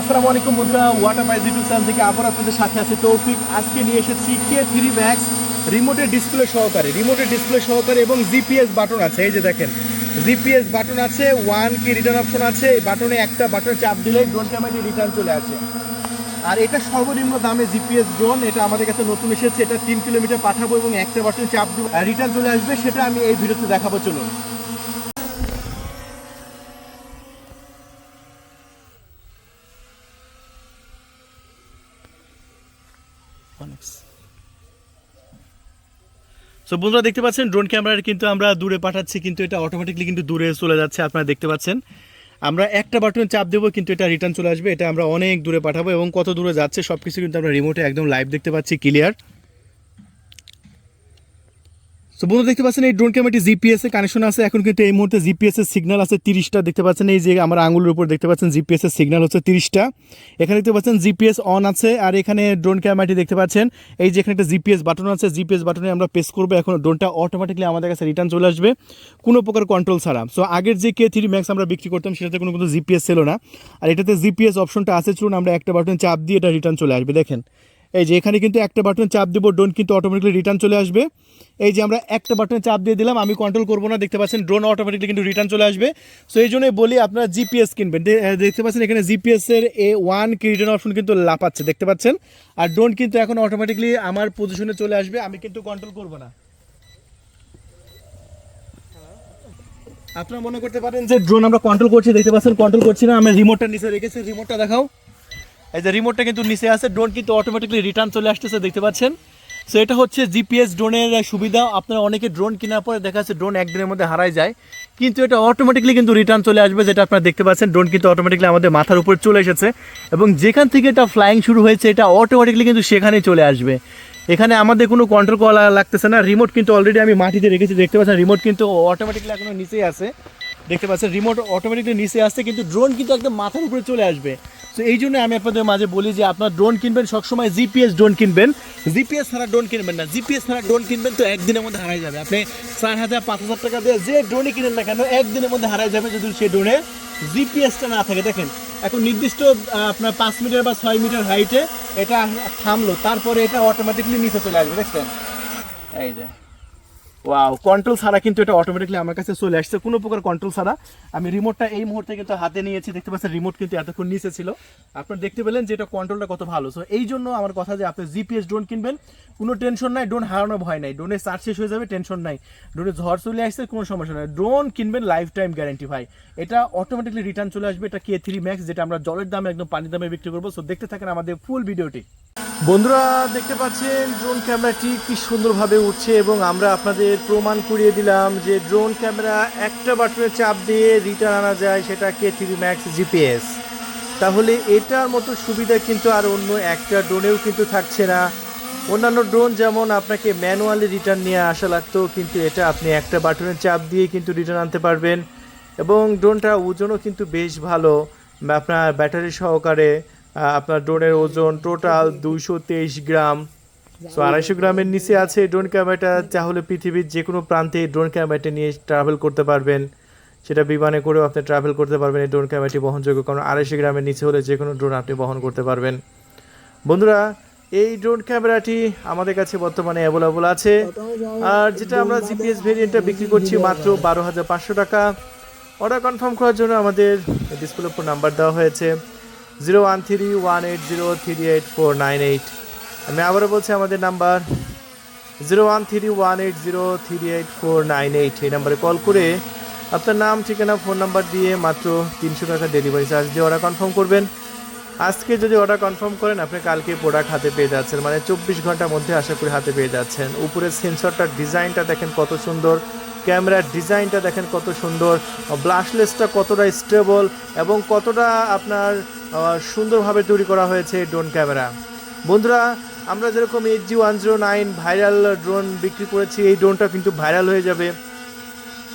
আসসালামু আলাইকুম বন্ধুরা ওয়াটার বাইজ ইউটিউব চ্যানেল থেকে আবার আপনাদের সাথে আছে তৌফিক। আজকে নিয়ে এসেছি কে থ্রি ম্যাক্স রিমোটের ডিসপ্লে সহকারে রিমোটের ডিসপ্লে সহকারে এবং জিপিএস বাটন আছে, এই যে দেখেন। জিপিএস বাটন আছে ওয়ান কি রিটার্ন অপশন আছে, এই বাটনে একটা বাটন চাপ দিলেই ড্রোন ক্যামেরাটি রিটার্ন চলে আসে। আর এটা সর্বনিম্ন দামে জিপিএস ড্রোন এটা আমাদের কাছে নতুন এসেছে, এটা তিন কিলোমিটার পাঠাবো এবং একটা বাটন চাপ দিব রিটার্ন চলে আসবে, সেটা আমি এই ভিডিওতে দেখাবো, চলুন। সো বন্ধুরা দেখতে পাচ্ছেন ড্রোন ক্যামেরার কিন্তু আমরা দূরে পাঠাচ্ছি, কিন্তু এটা অটোমেটিকলি কিন্তু দূরে চলে যাচ্ছে, আপনারা দেখতে পাচ্ছেন। আমরা একটা বাটনে চাপ দেবো, কিন্তু এটা রিটার্ন চলে আসবে, এটা আমরা অনেক দূরে পাঠাবো এবং কত দূরে যাচ্ছে সব কিছু কিন্তু আমরা রিমোটে একদম লাইভ দেখতে পাচ্ছি ক্লিয়ার সো বন্ধু, দেখতে পাচ্ছেন এই ড্রোন ক্যামেরাটি জিপিএস এর কানেকশন আছে। এখন কিন্তু এই মুহূর্তে জিপিএস এর সিগন্যাল আছে তিরিশটা। দেখতে পাচ্ছেন এই যে আমার আঙুলের উপর দেখতে পাচ্ছেন জিপিএস এর সিগন্যাল হচ্ছে তিরিশটা। এখানে দেখতে পাচ্ছেন জিপিএস অন আছে আর এখানে ড্রোন ক্যামেরাটি দেখতে পাচ্ছেন। এই যে এখানে একটা জিপিএস বাটন আছে। জিপিএস বাটনে আমরা প্রেস করব। এখন ড্রোনটা অটোমেটিকলি আমাদের কাছে রিটার্ন চলে আসবে। কোনো প্রকার কন্ট্রোল ছাড়া। সো আগের যে কে থ্রি ম্যাক্স আমরা বিক্রি করতাম, সেটাতে কোনো কিন্তু জিপিএস ছিল না। আর এটাতে জিপিএস অপশনটা আছে। চলুন আমরা একটা বাটন চাপ দিয়ে এটা রিটার্ন চলে আসবে। দেখেন। এই যে এখানে কিন্তু একটা বাটন চাপ দেবো ড্রোন কিন্তু অটোমেটিকলি রিটার্ন চলে আসবে। এই যে আমরা একটা বাটনে চাপ দিয়ে দিলাম, আমি কন্ট্রোল করব না, দেখতে পাচ্ছেন ড্রোন অটোমেটিকলি কিন্তু রিটার্ন চলে আসবে। সো এই জন্যই বলি আপনারা জিপিএস কিনবেন। দেখতে পাচ্ছেন এখানে জিপিএসের এ ওয়ান কি রিটার্ন অপশন কিন্তু লাপাচ্ছে দেখতে পাচ্ছেন? আর ড্রোন কিন্তু এখন অটোমেটিকলি আমার পজিশনে চলে আসবে, আমি কিন্তু কন্ট্রোল করব না। আপনারা মনে করতে পারেন যে ড্রোন আমরা কন্ট্রোল করছি, দেখতে পাচ্ছেন কন্ট্রোল করছি না, আমি রিমোটটা নিচে রেখেছি রিমোটটা দেখাও। এই যে রিমোটটা কিন্তু নিচে আছে ড্রোন কিন্তু অটোমেটিকলি রিটার্ন চলে আসতেছে, দেখতে পাচ্ছেন? সো এটা হচ্ছে জিপিএস ড্রোনের সুবিধা। আপনারা অনেকে ড্রোন কেনার পরে দেখা যাচ্ছে ড্রোন একদিনের মধ্যে হারায় যায়। কিন্তু এটা অটোমেটিকলি কিন্তু রিটার্ন চলে আসবে, যেটা আপনারা দেখতে পাচ্ছেন ড্রোন কিন্তু অটোমেটিকলি আমাদের মাথার উপর চলে এসেছে। এবং যেখান থেকে এটা ফ্লাইং শুরু হয়েছে, এটা অটোমেটিকলি কিন্তু সেখানেই চলে আসবে। এখানে আমাদের কোনো কন্ট্রোল করা লাগতেছে না। রিমোট কিন্তু অলরেডি আমি মাটিতে রেখেছি, দেখতে পাচ্ছেন? রিমোট কিন্তু অটোমেটিকলি এখনও নিচেই আছে। দেখতে পাচ্ছেন? রিমোট অটোমেটিকলি নিচে আসছে, কিন্তু ড্রোন কিন্তু একদম মাথার উপরে চলে আসবে। তো এই জন্য আমি আপনাদের মাঝে বলি যে আপনার ড্রোন কিনবেন, সবসময় জিপিএস ড্রোন কিনবেন। জিপিএস ছাড়া ড্রোন কিনবেন না। জিপিএস ছাড়া ড্রোন কিনবেন তো একদিনের মধ্যে হারাই যাবে। আপনি চার হাজার, পাঁচ হাজার টাকা দিয়ে যে ড্রোনই কিনেন না কেন, একদিনের মধ্যে হারাই যাবে যদি সেই ড্রোনে জিপিএসটা না থাকে। দেখেন, এখন নির্দিষ্ট আপনার পাঁচ মিটার বা ছয় মিটার হাইটে এটা থামলো, তারপরে এটা অটোমেটিকলি নিচে চলে আসবে। দেখছেন? এই যে। ওয়াও কন্ট্রোল ছাড়া কিন্তু এটা অটোমেটিকলি আমার কাছে চলে আসছে। কোনো প্রকার কন্ট্রোল ছাড়া। আমি রিমোটটা এই মুহূর্তে কিন্তু হাতে নিয়েছি। দেখতে পাচ্ছেন রিমোট কিন্তু এতক্ষণ নিচে ছিল। আপনারা দেখতে পেলেন যে এটা কন্ট্রোলটা কত ভালো। সো এই জন্য আমার কথা যে আপনি জিপিএস ড্রোন কিনবেন, কোনো টেনশন নাই ড্রোন হারানোর ভয় নাই। ড্রোনের চার্জ শেষ হয়ে যাবে টেনশন নাই। ড্রোনে ঝড় চলে আসছে, কোনো সমস্যা নাই। ড্রোন কিনবেন লাইফ টাইম গ্যারেন্টি ভাই। এটা অটোমেটিকলি রিটার্ন চলে আসবে। এটা কে থ্রি ম্যাক্স যেটা আমরা জলের দামে, একদম পানির দামে বিক্রি করব। সো দেখতে থাকেন আমাদের ফুল ভিডিওটি বন্ধুরা, দেখতে পাচ্ছেন ড্রোন ক্যামেরাটি কি সুন্দরভাবে উঠছে এবং আমরা আপনাদের প্রমাণ করিয়ে দিলাম যে ড্রোন ক্যামেরা একটা বাটনে চাপ দিয়ে রিটার্ন আনা যায়, সেটা কে থ্রি ম্যাক্স জিপিএস তাহলে এটার মতো সুবিধা কিন্তু আর অন্য একটা ড্রোনেও কিন্তু থাকছে না। অন্যান্য ড্রোন যেমন আপনাকে ম্যানুয়ালি রিটার্ন নিয়ে আসা লাগতো, কিন্তু এটা আপনি একটা বাটনে চাপ দিয়ে কিন্তু রিটার্ন আনতে পারবেন। এবং ড্রোনটা ওজনও কিন্তু বেশ ভালো, আপনার ব্যাটারি সহকারে। আপনার ড্রোনের ওজন টোটাল দুইশো তেইশ গ্রাম। সো আড়াইশো গ্রামের নিচে আছে ড্রোন ক্যামেরাটা, তাহলে পৃথিবীর যে কোনো প্রান্তে ড্রোন ক্যামেরাটা নিয়ে ট্রাভেল করতে পারবেন। সেটা বিমানে করেও আপনি ট্রাভেল করতে পারবেন এই ড্রোন ক্যামেরাটি বহনযোগ্য, কারণ আড়াইশো গ্রামের নিচে হলে যে কোনো ড্রোন আপনি বহন করতে পারবেন। বন্ধুরা, এই ড্রোন ক্যামেরাটি আমাদের কাছে বর্তমানে অ্যাভেলেবল আছে। আর যেটা আমরা জিপিএস ভেরিয়েন্টটা বিক্রি করছি মাত্র বারো হাজার পাঁচশো টাকা। অর্ডার কনফার্ম করার জন্য আমাদের ডিসপ্লে নাম্বার দেওয়া হয়েছে। Zero one three one eight zero three eight four nine eight আমি আবারও বলছি আমাদের number zero one three one eight zero three eight four nine eight এই নাম্বারে কল করে আপনার নাম, ঠিকানা, ফোন নাম্বার দিয়ে মাত্র তিনশো টাকা ডেলিভারি চার্জ দিয়ে অর্ডার কনফার্ম করবেন। আজকে যদি অর্ডার কনফার্ম করেন, আপনি কালকে প্রোডাক্ট হাতে পেয়ে যাচ্ছেন। মানে চব্বিশ ঘণ্টার মধ্যে আশা করি হাতে পেয়ে যাচ্ছেন। উপরের সেন্সরটার ডিজাইনটা দেখেন কত সুন্দর। ক্যামেরার ডিজাইনটা দেখেন কত সুন্দর ব্লাশলেসটা কতটা স্টেবল এবং কতটা আপনার সুন্দরভাবে তৈরি করা হয়েছে ড্রোন ক্যামেরা বন্ধুরা আমরা যেরকম eight G one zero nine viral drone বিক্রি করেছি এই ড্রোনটা কিন্তু ভাইরাল হয়ে যাবে।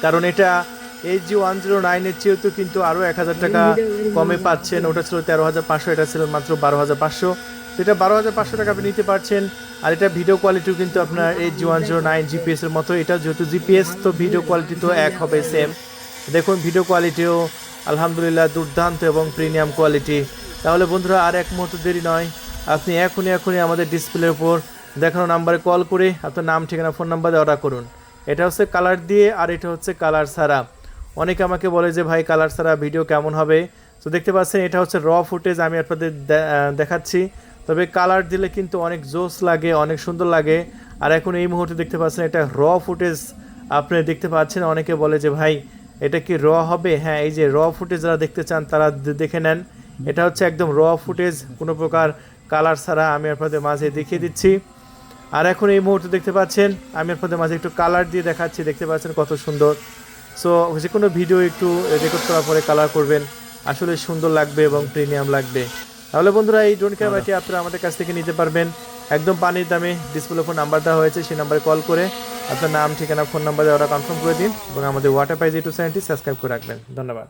কারণ এটা এইট জি ওয়ান জিরো নাইনের চেয়েও তো কিন্তু আরও এক হাজার টাকা কমে পাচ্ছেন। ওটা ছিল তেরো হাজার পাঁচশো এটা ছিল মাত্র বারো হাজার পাঁচশো। এটা বারো হাজার পাঁচশো টাকা আপনি নিতে পারছেন। আর এটা ভিডিও কোয়ালিটিও কিন্তু আপনার eight G one zero nine GPS এর মতো। এটা যেহেতু জিপিএস তো ভিডিও কোয়ালিটি তো এক হবে সেম দেখুন ভিডিও কোয়ালিটিও আলহামদুলিল্লাহ দুর্দান্ত এবং প্রিমিয়াম কোয়ালিটি তাহলে বন্ধুরা, আর এক মুহূর্ত দেরি নয়। আপনি এখনই এখনই আমাদের ডিসপ্লের উপর দেখানো নাম্বারে কল করে আপনার নাম, ঠিকানা ফোন নাম্বার অর্ডার করুন। এটা হচ্ছে কালার দিয়ে আর এটা হচ্ছে কালার ছাড়া। অনেকে আমাকে বলে যে, ভাই কালার ছাড়া ভিডিও কেমন হবে? তো দেখতে পাচ্ছেন, এটা হচ্ছে র ফুটেজ আমি আপনাদের দেখাচ্ছি। তবে কালার দিলে কিন্তু অনেক জোস লাগে, অনেক সুন্দর লাগে। আর এখন এই মুহূর্তে দেখতে পাচ্ছেন এটা র ফুটেজ আপনি দেখতে পাচ্ছেন অনেকে বলে যে, ভাই, এটা কি র হবে? হ্যাঁ এই যে র ফুটেজ যারা দেখতে চান, তারা দেখে নেন। এটা হচ্ছে একদম র ফুটেজ কোনো প্রকার কালার ছাড়া আমি আপনাদের মাঝে দেখিয়ে দিচ্ছি। আর এখন এই মুহূর্তে দেখতে পাচ্ছেন, আমি আপনাদের মাঝে একটু কালার দিয়ে দেখাচ্ছি, দেখতে পাচ্ছেন কত সুন্দর। সো যে কোনো ভিডিও একটু রেকর্ড করার পরে কালার করবেন। আসলে সুন্দর লাগবে এবং প্রিমিয়াম লাগবে। তাহলে বন্ধুরা এই ড্রোন ক্যামেরাটি আপনারা আমাদের কাছ থেকে নিতে পারবেন। একদম পানির দামে ডিসপ্লে ফোন নাম্বার দেওয়া হয়েছে সেই নাম্বারে কল করে আপনার নাম ঠিকানা ফোন নাম্বার দেওয়া ওরা কনফার্ম করে দিন এবং আমাদের ওয়াটার পাইজ ইউটিউব চ্যানেলটি সাবস্ক্রাইব করে রাখবেন। ধন্যবাদ।